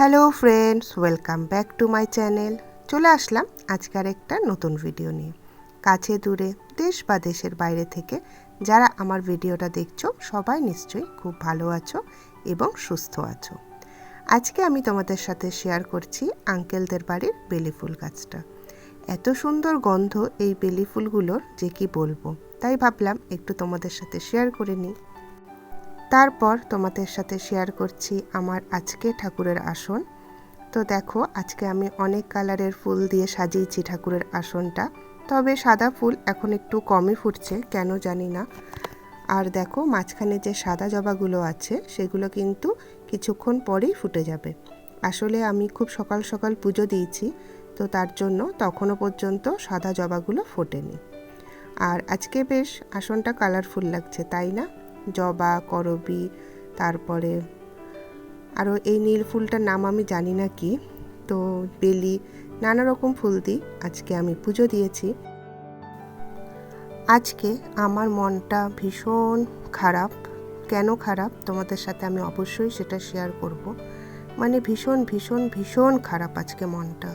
Hello friends, welcome back to my channel. চলে আসলাম আজকের একটা নতুন ভিডিও নিয়ে। কাছে দূরে, দেশ বা দেশের বাইরে থেকে যারা আমার ভিডিওটা দেখছ, সবাই নিশ্চয়ই খুব ভালো আছো এবং সুস্থ আছো। আজকে আমি তোমাদের সাথে শেয়ার করছি আঙ্কেলদের বাড়ির বেলি ফুল গাছটা। এত সুন্দর গন্ধ এই বেলি ফুলগুলোর, যে কি বলব? তাই ভাবলাম একটু তোমাদের সাথে শেয়ার করে নিই। তারপর তোমাদের সাথে শেয়ার করছি আমার আজকে ঠাকুরের আসন। তো দেখো, আজকে আমি অনেক কালারের ফুল দিয়ে সাজিয়েছি ঠাকুরের আসনটা। তবে সাদা ফুল এখন একটু কমই ফুটছে, কেন জানি না। আর দেখো, মাঝখানে যে সাদা জবাগুলো আছে, সেগুলো কিন্তু কিছুক্ষণ পরেই ফুটে যাবে। আসলে আমি খুব সকাল সকাল পুজো দিয়েছি, তো তার জন্য তখনও পর্যন্ত সাদা জবাগুলো ফোটেনি। আর আজকে বেশ আসনটা কালারফুল লাগছে, তাই না? জবা, করবি, তারপরে আরও এই নীল ফুলটার নাম আমি জানি না কি, তো বেলি নানা রকম ফুল দিই, আজকে আমি পুজো দিয়েছি। আজকে আমার মনটা ভীষণ খারাপ। কেন খারাপ? তোমাদের সাথে আমি অবশ্যই সেটা শেয়ার করব। মানে ভীষণ ভীষণ ভীষণ খারাপ আজকে মনটা।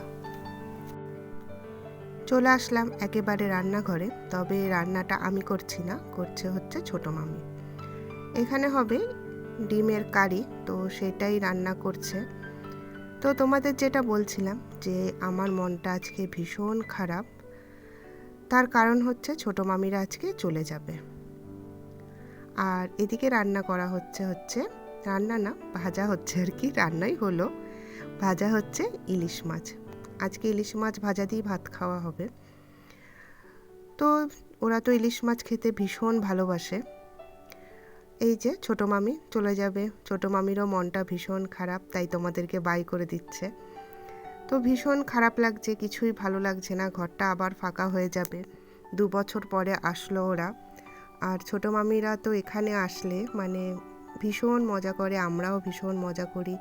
চলে আসলাম একেবারে রান্নাঘরে, তবে রান্নাটা আমি করছি না, করছে হচ্ছে ছোটো মামি। এখানে হবে ডিমের কারি, তো সেটাই রান্না করছে। তো তোমাদের যেটা বলছিলাম যে আমার মনটা আজকে ভীষণ খারাপ, তার কারণ হচ্ছে ছোটো মামিরা আজকে চলে যাবে। আর এদিকে রান্না করা হচ্ছে হচ্ছে রান্না না, ভাজা হচ্ছে আর কি, রান্নাই হলো। ভাজা হচ্ছে ইলিশ মাছ। আজকে ইলিশ মাছ ভাজা দিয়ে ভাত খাওয়া হবে। তো ওরা তো ইলিশ মাছ খেতে ভীষণ ভালোবাসে। এই যে ছোটো মামি চলে যাবে। ছোটো মামিরও মনটা ভীষণ খারাপ, তাই তোমাদেরকে বাই করে দিচ্ছে। তো ভীষণ খারাপ লাগছে, কিছুই ভালো লাগছে না, ঘরটা আবার ফাঁকা হয়ে যাবে। দু বছর পরে আসলো ওরা। আর ছোটো মামিরা তো এখানে আসলে মানে ভীষণ মজা করে, আমরাও ভীষণ মজা করি।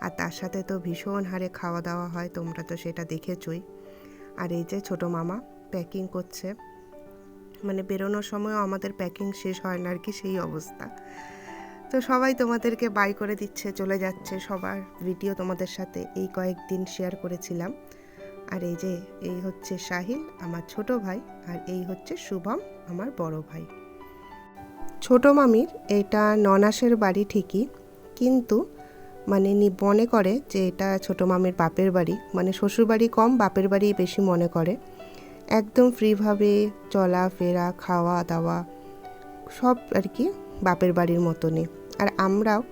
আর তার সাথে তো ভীষণ হারে খাওয়া দাওয়া হয়, তোমরা তো সেটা দেখেছই। আর এই যে ছোটো মামা প্যাকিং করছে। মানে বেরোনোর সময়ও আমাদের প্যাকিং শেষ হয় না, আর কি সেই অবস্থা। তো সবাই তোমাদেরকে বাই করে দিচ্ছে, চলে যাচ্ছে। সবার ভিডিও তোমাদের সাথে এই কয়েকদিন শেয়ার করেছিলাম। আর এই যে, এই হচ্ছে সাহিল, আমার ছোট ভাই, আর এই হচ্ছে শুভম, আমার বড় ভাই। ছোট মামির এটা ননাসের বাড়ি ঠিকই, কিন্তু মানে মনে করে যে এটা ছোট মামির বাপের বাড়ি। মানে শ্বশুর বাড়ি কম, বাপের বাড়ি বেশি মনে করে। একদম ফ্রিভাবে চলাফেরা খাওয়া দাওয়া সব আর কি বাপের বাড়ির মতনই। আর আমরাও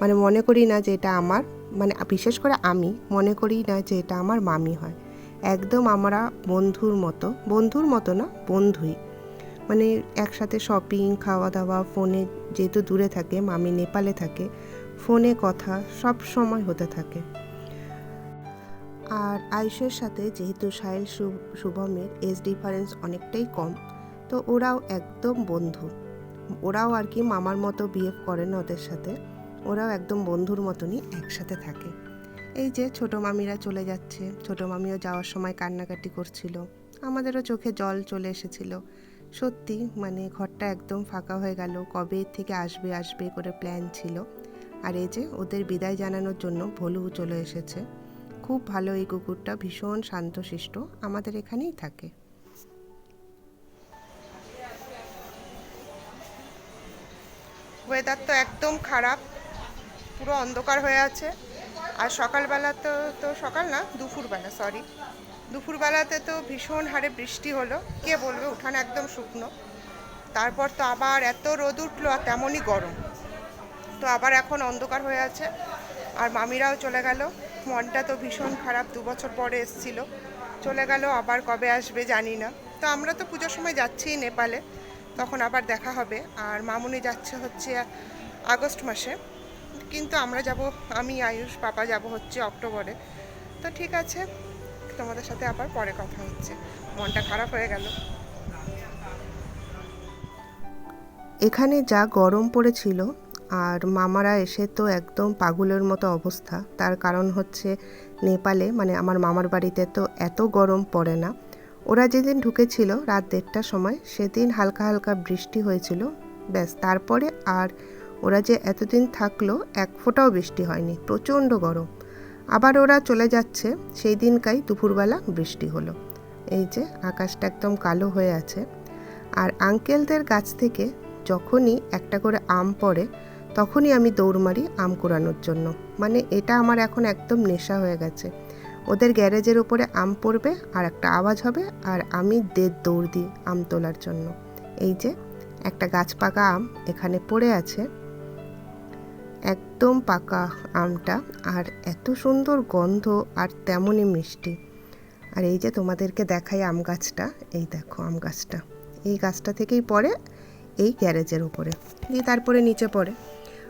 মানে মনে করি না যে এটা আমার মানে বিশেষ করে আমি মনে করি না যে এটা আমার মামি হয়। একদম আমরা বন্ধুর মতো বন্ধুর মতো না, বন্ধুই। মানে একসাথে শপিং খাওয়া দাওয়া ফোনে যেহেতু দূরে থাকে, মামি নেপালে থাকে ফোনে কথা সব সময় হতে থাকে। আর আয়ুষের সাথে যেহেতু সাহিল শুভমের এজ ডিফারেন্স অনেকটাই কম, তো ওরাও একদম বন্ধু। ওরাও আর কি মামার মতো বিহেভ করে না ওদের সাথে, ওরাও একদম বন্ধুর মতনই একসাথে থাকে। এই যে ছোট মামিরা চলে যাচ্ছে, ছোট মামিও যাওয়ার সময় কান্নাকাটি করছিল, আমাদেরও চোখে জল চলে এসেছিল। সত্যি মানে ঘরটা একদম ফাঁকা হয়ে গেল, কবে থেকে আসবে আসবে করে প্ল্যান ছিল। আর এই যে ওদের বিদায় জানানোর জন্য ভলু চলে এসেছে। খুব ভালো এই কুকুরটা, ভীষণ শান্তশিষ্ট, আমাদের এখানেই থাকে। ওয়েদার তো একদম খারাপ, পুরো অন্ধকার হয়ে আছে। আর সকালবেলা তো তো সকাল না, দুপুরবেলা সরি দুপুরবেলাতে তো ভীষণ হারে বৃষ্টি হলো, কে বলবে, উঠানে একদম শুকনো। তারপর তো আবার এত রোদ উঠল, আর তেমনই গরম। তো আবার এখন অন্ধকার হয়ে আছে, আর মামিরাও চলে গেল। মনটা তো ভীষণ খারাপ, দু বছর পরে এসছিল। চলে গেল, আবার কবে আসবে জানি না। তো আমরা তো পুজোর সময় যাচ্ছি নেপালে, তখন আবার দেখা হবে। আর মামুনি যাচ্ছে হচ্ছে আগস্ট মাসে। কিন্তু আমরা যাব, আমি, আয়ুষ, পাপা যাব হচ্ছে অক্টোবরে। তো ঠিক আছে, তোমাদের সাথে আবার পরে কথা হচ্ছে। মনটা খারাপ হয়ে গেল। এখানে যা গরম পড়েছিল আর মামারা এসে তো একদম পাগলের মতো অবস্থা। তার কারণ হচ্ছে নেপালে মানে আমার মামার বাড়িতে তো এত গরম পড়ে না। ওরা যেদিন ঢুকেছিল রাত দেড়টার সময়, সেদিন হালকা হালকা বৃষ্টি হয়েছিল। ব্যাস, তারপরে আর ওরা যে এতদিন থাকল, এক ফোঁটাও বৃষ্টি হয়নি, প্রচণ্ড গরম। আবার ওরা চলে যাচ্ছে, সেই দিনকাই দুপুরবেলা বৃষ্টি হলো। এই যে, আকাশটা একদম কালো হয়ে আছে। আর আঙ্কেলদের গাছ থেকে যখনই একটা করে আম পড়ে তখনই আমি দৌড় মারি আম কুড়ানোর জন্য। মানে এটা আমার এখন একদম নেশা হয়ে গেছে। ওদের গ্যারেজের উপরে আম পড়বে, আর একটা আওয়াজ হবে, আর আমি দেড় দৌড় দিই আম তোলার জন্য। এই যে, একটা গাছ পাকা আম এখানে পড়ে আছে। একদম পাকা আমটা, আর এত সুন্দর গন্ধ, আর তেমনই মিষ্টি। আর এই যে, তোমাদেরকে দেখাই আম গাছটা। এই দেখো আম গাছটা। এই গাছটা থেকেই পড়ে এই গ্যারেজের উপরে। দিয়ে তারপরে নিচে পড়ে।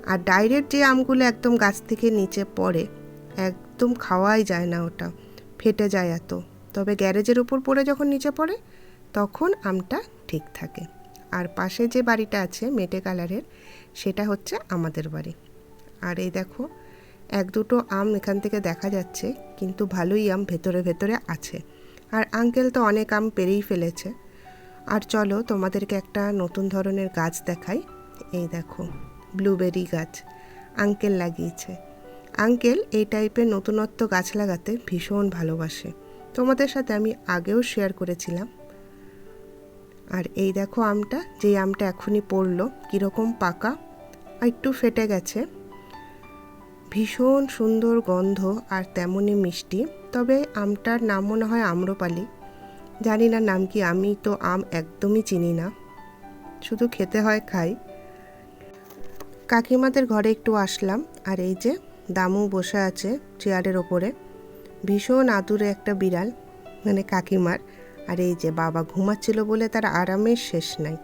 আর ডাইরেক্ট যে আমগুলো একদম গাছ থেকে নিচে পড়ে, একদম খাওয়াই যায় না ওটা, ফেটে যায় এত। তবে গ্যারেজের উপর পড়ে যখন নিচে পড়ে, তখন আমটা ঠিক থাকে। আর পাশে যে বাড়িটা আছে মেটে কালারের, সেটা হচ্ছে আমাদের বাড়ি। আর এই দেখো, এক দুটো আম এখান থেকে দেখা যাচ্ছে, কিন্তু ভালোই আম ভেতরে ভেতরে আছে। আর আঙ্কেল তো অনেক আম পেরেই ফেলেছে। আর চলো তোমাদেরকে একটা নতুন ধরনের গাছ দেখাই। এই দেখো। ব্লুবেরি গাছ। আঙ্কেল লাগিয়েছে। আঙ্কেল এই টাইপের নতুনত্ব গাছ লাগাতে ভীষণ ভালোবাসে। তোমাদের সাথে আমি আগেও শেয়ার করেছিলাম। আর এই দেখো আমটা, যেই আমটা এখনই পড়ল, কীরকম পাকা, আর একটু ফেটে গেছে। ভীষণ সুন্দর গন্ধ আর তেমনই মিষ্টি। তবে আমটার নাম মনে হয় আম্রপালি। জানি না নাম কি, আমি তো আম একদমই চিনি না। শুধু খেতে হয়, খাই। কাকিমাদের ঘরে একটু আসলাম, আর এই যে দামু বসে আছে চেয়ারের ওপরে। ভীষণ আদুরে একটা বিড়াল মানে কাকিমার। আর এই যে বাবা ঘুমাচ্ছিল বলে তার আরামের শেষ নাই।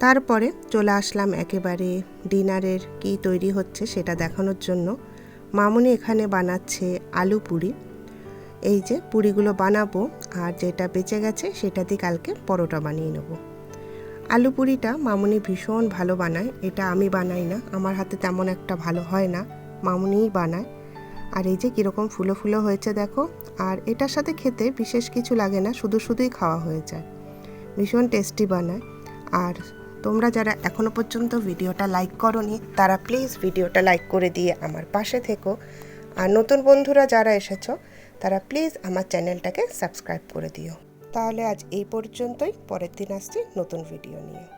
তারপরে চলে আসলাম একেবারে ডিনারের কি তৈরি হচ্ছে সেটা দেখানোর জন্য। মামুনি এখানে বানাচ্ছে আলু পুরি। এই যে পুরিগুলো বানাবো, আর যেটা বেঁচে গেছে সেটা দিয়ে কালকে পরোটা বানিয়ে নেব। আলু পুরিটা মামুনি ভীষণ ভালো বানায়, এটা আমি বানাই না, আমার হাতে তেমন একটা ভালো হয় না, মামুনিই বানায়। আর এই যে কীরকম ফুলো ফুলো হয়েছে দেখো, আর এটার সাথে খেতে বিশেষ কিছু লাগে না, শুধু শুধুই খাওয়া হয়ে যায়। ভীষণ টেস্টি বানায়। আর তোমরা যারা এখনও পর্যন্ত ভিডিওটা লাইক করনি, তারা প্লিজ ভিডিওটা লাইক করে দিয়ে আমার পাশে থেকো। আর নতুন বন্ধুরা যারা এসেছ, তারা প্লিজ আমার চ্যানেলটাকে সাবস্ক্রাইব করে দিও। তাহলে আজ এই পর্যন্তই। পরের দিন আসছি নতুন ভিডিও নিয়ে।